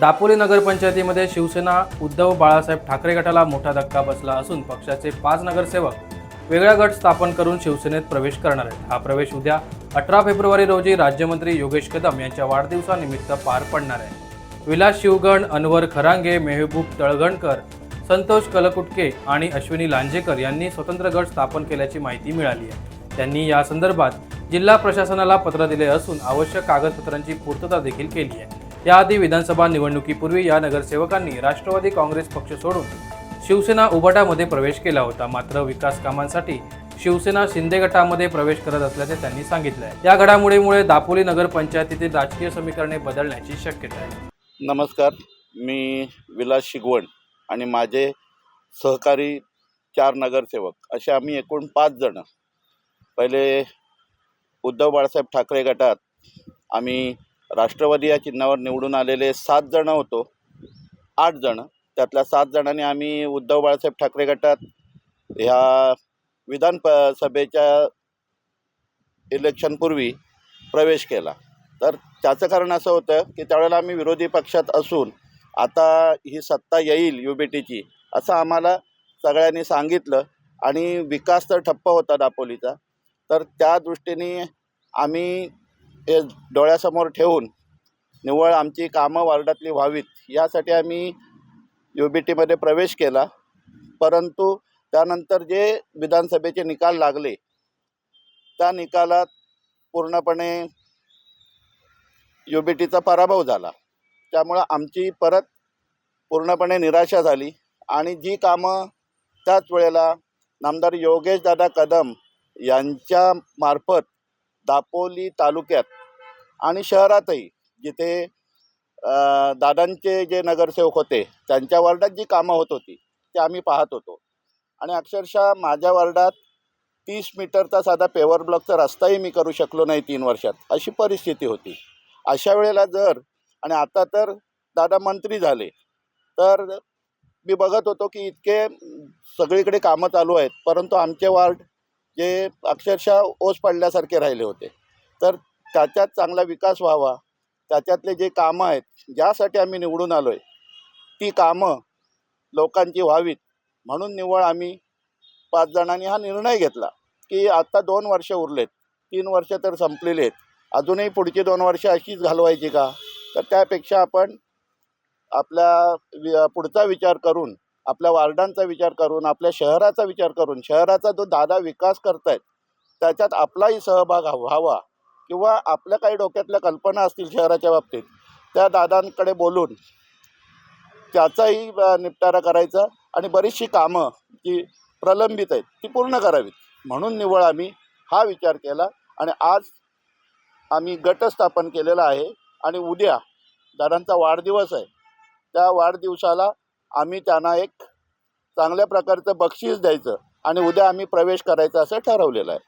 दापोली नगरपंचायतीमध्ये शिवसेना उद्धव बाळासाहेब ठाकरे गटाला मोठा धक्का बसला असून पक्षाचे पाच नगरसेवक वेगळा गट स्थापन करून शिवसेनेत प्रवेश करणार आहेत. हा प्रवेश उद्या अठरा फेब्रुवारी रोजी राज्यमंत्री योगेश कदम यांच्या वाढदिवसानिमित्त पार पडणार आहे. विलास शिवगण अनवर खरांगे मेहबूब तळगणकर संतोष कलकुटके आणि अश्विनी लांजेकर यांनी स्वतंत्र गट स्थापन केल्याची माहिती मिळाली आहे. त्यांनी या संदर्भात जिल्हा प्रशासनाला पत्र दिले असून आवश्यक कागदपत्रांची पूर्तता देखील केली आहे. याआधी विधानसभा निवडणुकीपूर्वी या नगरसेवकांनी राष्ट्रवादी काँग्रेस पक्ष सोडून शिवसेना उबाटामध्ये प्रवेश केला होता. मात्र विकास कामांसाठी शिवसेना शिंदे गटामध्ये प्रवेश करत असल्याचे त्यांनी सांगितले आहे या घडामोडीमुळे दापोली नगरपंचायतीतील राजकीय समीकरणे बदलण्याची शक्यता आहे. नमस्कार. मी विलास शिगवण आणि माझे सहकारी चार नगरसेवक असे आम्ही एकूण पाच जण. पहिले उद्धव बाळासाहेब ठाकरे गटात आम्ही राष्ट्रवादी या चिन्हावर निवडून आलेले सात जणं होतो. आठ जणं. त्यातल्या सात जणांनी आम्ही उद्धव बाळासाहेब ठाकरे गटात ह्या विधान प सभेच्या इलेक्शनपूर्वी प्रवेश केला. तर त्याचं कारण असं होतं की त्यावेळेला आम्ही विरोधी पक्षात असून आता ही सत्ता येईल यू बी टीची असं आम्हाला सगळ्यांनी सांगितलं आणि विकास तर ठप्प होता दापोलीचा. तर त्या दृष्टीने आम्ही हे डोळ्यासमोर ठेवून निव्वळ आमची कामं वार्डातली व्हावीत यासाठी आम्ही यू बी टीमध्ये प्रवेश केला. परंतु त्यानंतर जे विधानसभेचे निकाल लागले त्या निकालात पूर्णपणे यू बी टीचा पराभव झाला. त्यामुळं आमची परत पूर्णपणे निराशा झाली आणि जी कामं त्याच वेळेला नामदार योगेश दादा कदम यांच्या मार्फत दापोली तालुक्यात आणि शहरातही जिथे दादांचे जे नगरसेवक होते त्यांच्या वार्डात जी कामं होत होती ते आम्ही पाहत होतो. आणि अक्षरशः माझ्या वार्डात तीस मीटरचा साधा पेवर ब्लॉकचा रस्ताही मी करू शकलो नाही तीन वर्षात अशी परिस्थिती होती. अशा वेळेला जर आणि आता तर दादा मंत्री झाले तर मी बघत होतो की इतके सगळीकडे कामं चालू आहेत परंतु आमचे वार्ड जे अक्षरशः ओस पडल्यासारखे राहिले होते. तर त्याच्यात चांगला विकास व्हावा त्याच्यातले जे कामं आहेत ज्यासाठी आम्ही निवडून आलो आहे ती कामं लोकांची व्हावीत म्हणून निव्वळ आम्ही पाच जणांनी हा निर्णय घेतला की आत्ता दोन वर्ष उरलेत तीन वर्ष तर संपलेली आहेत. अजूनही पुढची दोन वर्ष अशीच घालवायची का? तर त्यापेक्षा आपण आपल्या वि पुढचा विचार करून आपल्या वार्डांचा विचार करून आपल्या शहराचा विचार करून शहराचा जो दादा विकास करतायत त्याच्यात आपलाही सहभाग व्हावा किंवा आपल्या काही डोक्यातल्या कल्पना असतील शहराच्या बाबतीत त्या दादांकडे बोलून त्याचाही निपटारा करायचा आणि बरीचशी कामं जी प्रलंबित आहेत ती पूर्ण करावीत. म्हणून निव्वळ आम्ही हा विचार केला आणि आज आम्ही गट स्थापन केलेला आहे आणि उद्या दादांचा वाढदिवस आहे त्या वाढदिवसाला आम्ही त्यांना एक चांगल्या प्रकारचं बक्षीस द्यायचं आणि उद्या आम्ही प्रवेश करायचा असं ठरवलेलं आहे.